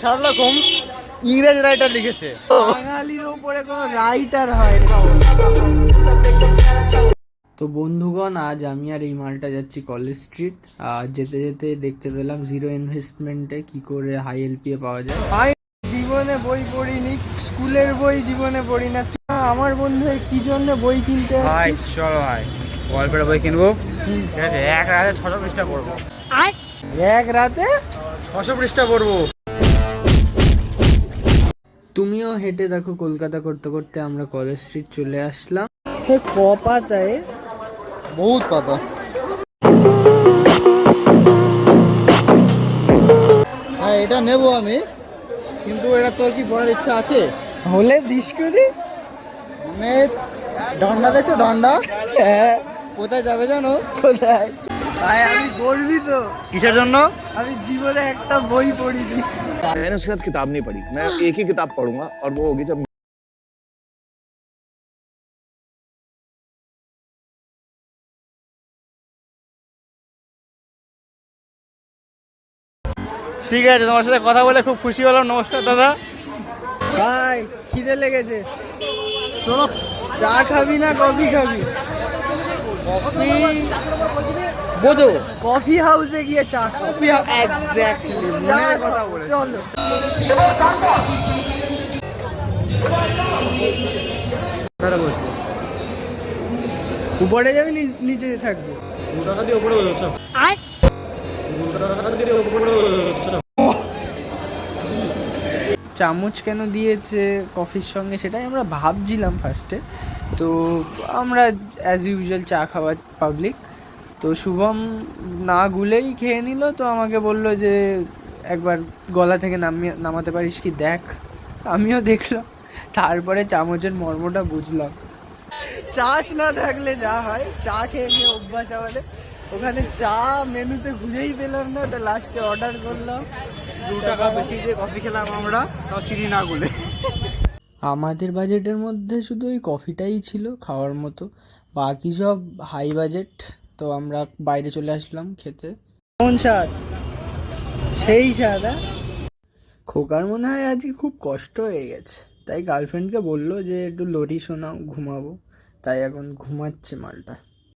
Sherlock Holmes ইংরেজ writer লিখেছে। বাঙালির ওপরে কোনো রাইটার হয় তো বন্ধুগণ আজ আমি আর এই মালটা যাচ্ছি কলেজ স্ট্রিট। আর যেতে যেতে দেখতে পেলাম জিরো ইনভেস্টমেন্টে কি করে হাই এলপিএ পাওয়া যায়। ভাই জীবনে বই পড়িনি স্কুলের বই জীবনে পড়ি না আমার বন্ধুর কি জন্য বই কিনতে ভাই চলো ভাই গল্পের বই কিনবো? ঠিক আছে এক রাতে ছশো পৃষ্ঠা পড়ব। এক রাতে ছশো পৃষ্ঠা পড়ব। তুমিও হেঁটে দেখো কলকাতা করতে করতে আমরা কলেজ স্ট্রিট চলে আসলাম। ক পাতায় বহুত পাতা। হ্যাঁ এটা নেব আমি কিন্তু এটা তোর কি পড়ার ইচ্ছা আছে? হলে দিস করি। মানে ডন্ডা দেখছ ডন্ডা? হ্যাঁ। কোথায় যাবে জানো? কোথায়? ভাই আমি গর্বিত কিসের জন্য আমি জীবনে একটা বই পড়িনি मैंने उसके बाद किताब नहीं पढ़ी मैं एक ही किताब पढ़ूंगा और वो होगी जब ঠিক আছে তোমার সাথে কথা বলে খুব খুশি হলাম নমস্কার দাদা ভাই খিদে লেগেছে শোনো চা খাবি না কফি খাবি কফি বোঝো। কফি হাউসে গিয়ে চা কফি এক্স্যাক্টলি চা কথা বলে চলো। বসবো উপরে যাবি নিচ- নিচে থাকবি। টাকা দিয়ে উপরে বসো টাকা দিয়ে উপরে বসো চামচ কেন দিয়েছে কফির সঙ্গে? সেটাই আমরা ভাবছিলাম ফার্স্টে তো আমরা অ্যাজ ইউজুয়াল চা খাওয়া পাবলিক তো শুভম না গুলেই খেয়ে নিল তো আমাকে বলল যে একবার গলা থেকে নামিয়ে নামাতে পারিস কি? দেখ। আমিও দেখলাম তারপরে চামচের মর্মটা বুঝলাম। চাষ না থাকলে যা হয় চা খেয়ে খেয়ে অভ্যাস আমাদের। ওখানে চা মেনুতে খুঁজেই পেলাম না তো লাস্টে অর্ডার করলাম। দু টাকা বেশি দিয়ে কফি খেলাম আমরা তাও চিনি না গুলে। আমাদের বাজেটের মধ্যে শুধু ওই কফিটাই ছিল খাওয়ার মতো। বাকি সব হাই বাজেট তো আমরা বাইরে চলে আসলাম খেতে। কোন স্বাদ? সেই স্বাদ হ্যাঁ? খোকার মনে হয় আজকে খুব কষ্ট হয়ে গেছে। তাই গার্লফ্রেন্ডকে বলল যে একটু লরি শোনাও ঘুমাবো। তাই এখন ঘুমাচ্ছে মালটা।